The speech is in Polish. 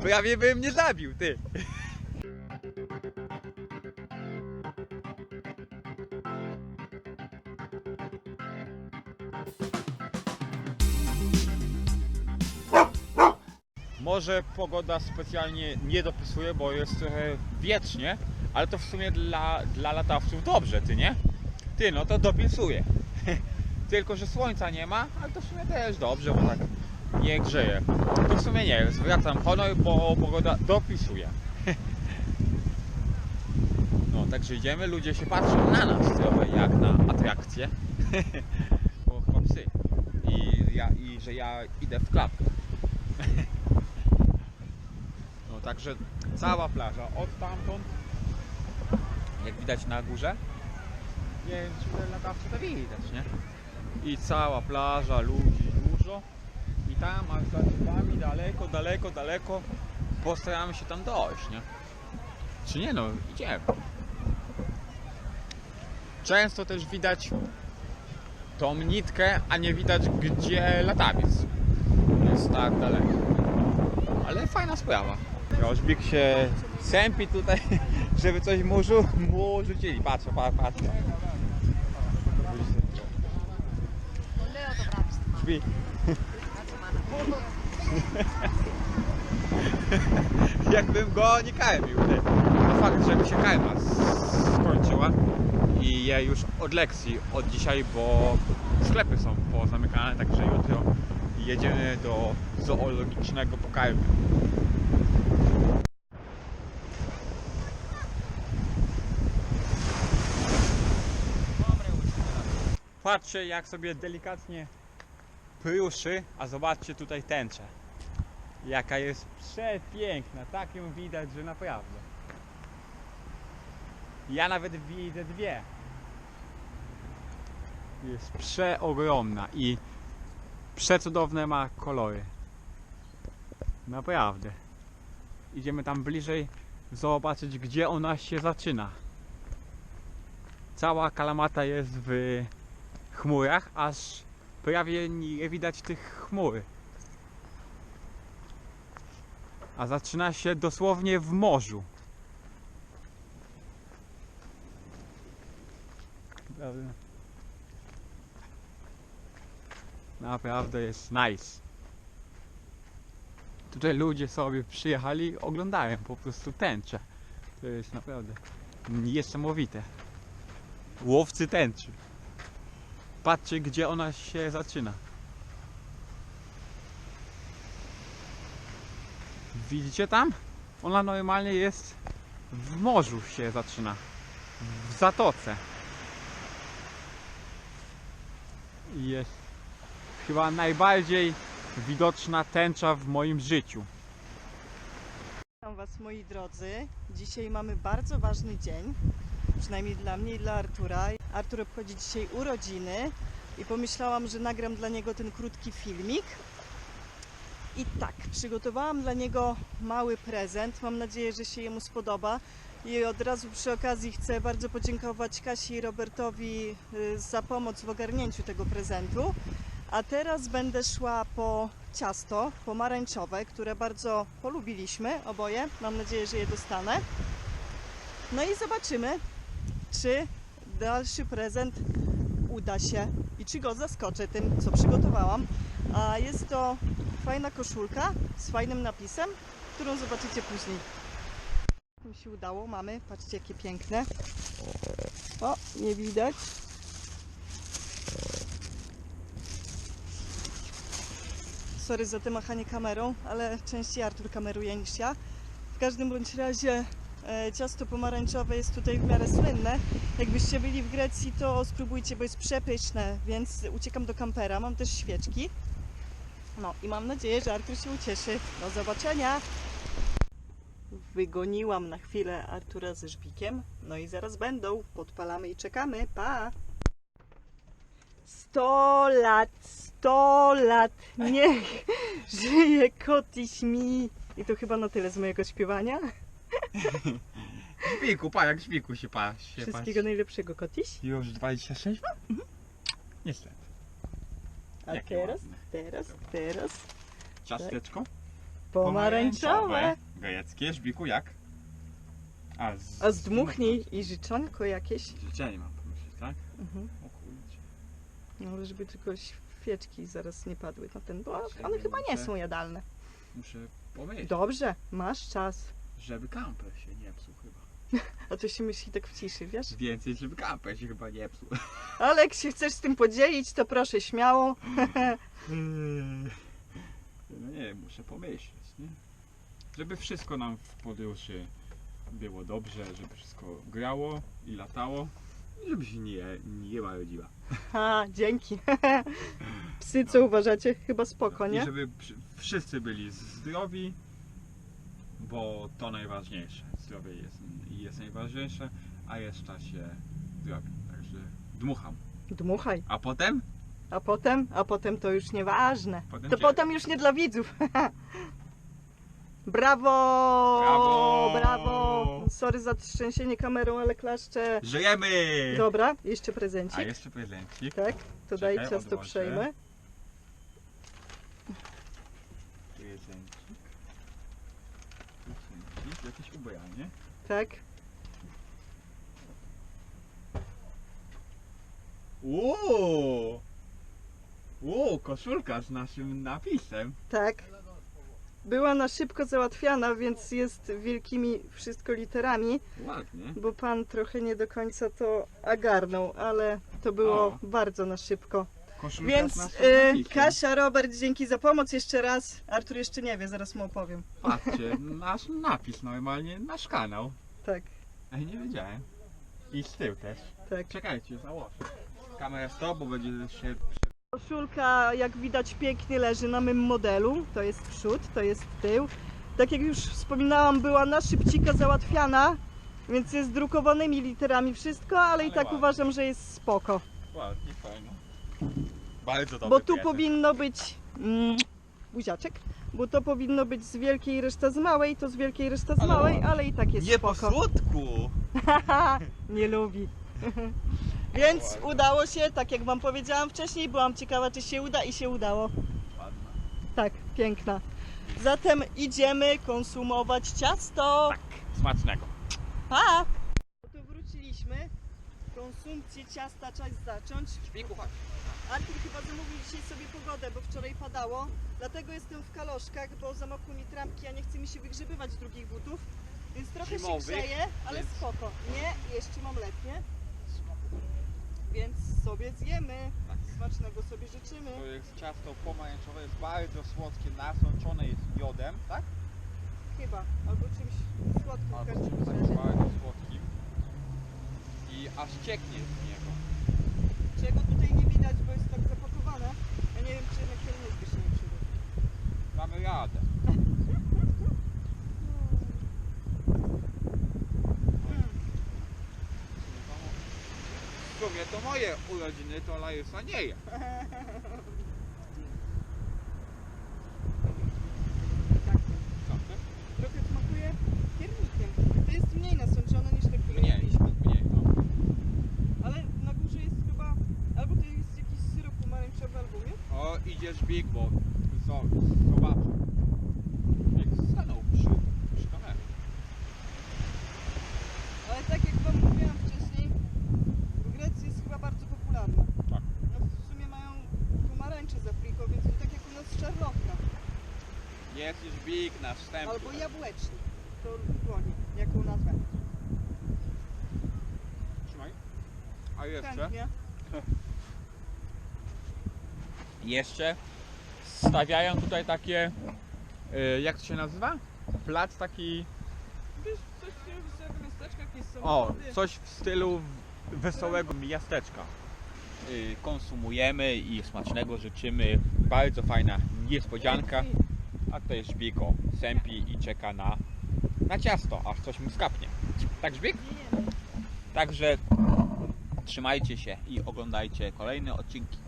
Prawie bym mnie zabił, ty. Może pogoda specjalnie nie dopisuje, bo jest trochę wiecznie, ale to w sumie dla, dla latawców dobrze, ty nie? Ty, no to dopisuje. Tylko, że słońca nie ma, ale to w sumie też dobrze, bo tak nie grzeje. To w sumie nie, zwracam honor, bo pogoda dopisuje. No, także idziemy, ludzie się patrzą na nas trochę jak na atrakcję. Bo chyba psy. I, ja, I że ja idę w klapkę. No, także cała plaża od tamtąd, jak widać na górze, nie wiem, czy latawcy to widać, nie? I cała plaża, ludzi dużo. I tam, aż za drzewami, daleko, daleko, daleko, postaramy się tam dojść, nie? Czy nie no, idziemy. Często też widać tą nitkę, a nie widać gdzie latawiec. Jest tak daleko. Ale fajna sprawa. Rożbik się sępi tutaj, żeby coś mu, mu rzucili. Patrz, patrz, patrz. Drzwi. Jakbym go nie karmił. No fakt, że mi się karma skończyła i je już od lekcji od dzisiaj, bo sklepy są pozamykane, także jutro jedziemy do zoologicznego pokarmu. Patrzcie jak sobie delikatnie pruszy, a zobaczcie tutaj tęczę. Jaka jest przepiękna, tak ją widać, że naprawdę. Ja nawet widzę dwie. Jest przeogromna i przecudowne ma kolory. Naprawdę. Idziemy tam bliżej zobaczyć gdzie ona się zaczyna. Cała kalamata jest w chmurach, aż prawie nie widać tych chmur. A zaczyna się dosłownie w morzu. Naprawdę. Naprawdę jest nice. Tutaj ludzie sobie przyjechali, oglądają po prostu tęczę. To jest naprawdę niesamowite. Łowcy tęczy. Patrzcie, gdzie ona się zaczyna. Widzicie tam? Ona normalnie jest w morzu się zaczyna. W zatoce. Jest chyba najbardziej widoczna tęcza w moim życiu. Witam Was moi drodzy. Dzisiaj mamy bardzo ważny dzień, przynajmniej dla mnie i dla Artura. Artur obchodzi dzisiaj urodziny i pomyślałam, że nagram dla niego ten krótki filmik. I tak, przygotowałam dla niego mały prezent. Mam nadzieję, że się jemu spodoba. I od razu przy okazji chcę bardzo podziękować Kasi i Robertowi y, za pomoc w ogarnięciu tego prezentu. A teraz będę szła po ciasto pomarańczowe, które bardzo polubiliśmy oboje. Mam nadzieję, że je dostanę. No i zobaczymy, czy dalszy prezent uda się i czy go zaskoczę tym, co przygotowałam. A jest to fajna koszulka z fajnym napisem, którą zobaczycie później. Mi się udało, mamy, patrzcie jakie piękne. O, nie widać. Sorry za te machanie kamerą, ale częściej Artur kameruje niż ja. W każdym bądź razie ciasto pomarańczowe jest tutaj w miarę słynne. Jakbyście byli w Grecji, to spróbujcie, bo jest przepyszne, więc uciekam do kampera. Mam też świeczki. No i mam nadzieję, że Artur się ucieszy. Do zobaczenia! Wygoniłam na chwilę Artura ze Żbikiem. No i zaraz będą. Podpalamy i czekamy. Pa! 100 lat, 100 lat, niech żyje kotiś mi. I to chyba na tyle z mojego śpiewania. Śpiku, pa, jak śpiku się pa. Się Wszystkiego najlepszego kotiś. Już 26 ma? Niestety. A Jakie teraz, ładne. teraz, teraz. Ciasteczko? Pomarańczowe. Gajeckie, żbiku jak? A, z, A zdmuchnij i życzonko jakieś. Życzenie mam pomyśleć, tak? Mhm. O kurczę. No ale żeby tylko świeczki zaraz nie padły na ten, bo Czekaj, one chyba nie muszę- są jadalne. Muszę pomyśleć, Dobrze, masz czas. Żeby kamper się nie psuł chyba. A to się myśli tak w ciszy, wiesz? Więcej, żeby kamper się chyba nie psuł. Ale jak się chcesz z tym podzielić, to proszę śmiało. No nie, muszę pomyśleć, nie? Żeby wszystko nam w podróży było dobrze, żeby wszystko grało i latało. i Żeby się nie, nie marudziła. Ha, dzięki. Psy, co uważacie? Chyba spoko, I nie? żeby przy- wszyscy byli zdrowi, bo to najważniejsze. Zdrowie jest, jest najważniejsze, a reszta się zrobi. Także dmucham. Dmuchaj. A potem? A potem? A potem to już nieważne. Potem To cię- potem już nie dla widzów. Brawo! Brawo! Brawo! Sorry za trzęsienie kamerą, ale klaszczę. Żyjemy! Dobra, jeszcze A prezencik. jeszcze prezencik. Tak, to Czekaj, daj ciasto odłożę. przejmę. Prezencik. Prezencik. Jakieś ubranie. Tak. Uuu! Uuu, koszulka z naszym napisem. Tak. Była na szybko załatwiana, więc jest wielkimi wszystko literami, Ładnie. bo pan trochę nie do końca to agarnął, ale to było O. bardzo na szybko. Koszulka Więc z naszym y. Kasia, Robert, dzięki za pomoc jeszcze raz. Artur jeszcze nie wie, zaraz mu opowiem. Patrzcie, nasz napis normalnie, nasz kanał. Tak, Ej, nie wiedziałem. I z tyłu też. tak. Czekajcie, założę. Kamera stop, bo będzie się... Koszulka, jak widać, pięknie leży na mym modelu. To jest przód, to jest tył. Tak jak już wspominałam, była na szybcika załatwiana, więc jest drukowanymi literami wszystko, ale, i Ale tak ładnie. uważam, że jest spoko. Ładnie, fajnie. Bardzo dobrze. Bo tu powinno być mm, buziaczek, bo to powinno być z wielkiej reszta z małej, to z wielkiej reszta z Ale małej, ale i tak jest Nie po spoko. słodku! nie lubi. Więc Ładnie. udało się, tak jak wam powiedziałam wcześniej, byłam ciekawa czy się uda i się udało. Ładna. Tak, piękna. Zatem idziemy konsumować ciasto. Smacznego. Pa! Tu wróciliśmy. Konsumpcję ciasta czas zacząć. Szpiku, chodź. Artur chyba zamówił dzisiaj sobie pogodę, bo wczoraj padało. Dlatego jestem w kaloszkach, bo zamokły mi trampki, a nie chce mi się wygrzebywać drugich butów. Więc trochę Zimowych, się grzeje, ale więc- spoko. Nie, jeszcze mam letnie. Więc sobie zjemy. Tak. Smacznego sobie życzymy. To jest ciasto pomarańczowe, jest bardzo słodkie, nasączone jest miodem, tak? Chyba. Albo czymś słodkim w Albo każdym czymś takim razie. bardzo słodkim. I aż cieknie z niego. Czego tutaj nie widać, bo jest tak zapakowane. Ja nie wiem, czy jednak kierunki się nie przyda. Mamy radę. W sumie to moje urodziny, to Larysa nie je. Tak. Co ty? Trochę smakuje piernikiem. To jest mniej nasączone niż te, które Mniej, mieliśmy. mniej, no. Ale na górze jest chyba... Albo to jest jakiś syrop pomarańczowy, albo nie? O, idziesz big, bo zo- zobacz. Jak stanął przy, przy kamerze. Ale tak jak wam mówiłam wcześniej, w Grecji jest chyba bardzo popularna. Tak. No w sumie mają pomarańcze z Afriką, więc to tak jak u nas szarlotka. Jest już big na wstępie. Albo jabłecznik. To dłonie. Jaką nazwę? Trzymaj. A jeszcze? Chętnie. Jeszcze stawiają tutaj takie, y, jak to się nazywa? Plac taki, Wiesz, coś w stylu wesołego miasteczka, jakieś o, coś w stylu wesołego miasteczka. Y, Konsumujemy i smacznego życzymy. Bardzo fajna niespodzianka. A to jest Żbiko, sępi i czeka na, na ciasto, aż coś mu skapnie. Tak Żbik? Także trzymajcie się i oglądajcie kolejne odcinki.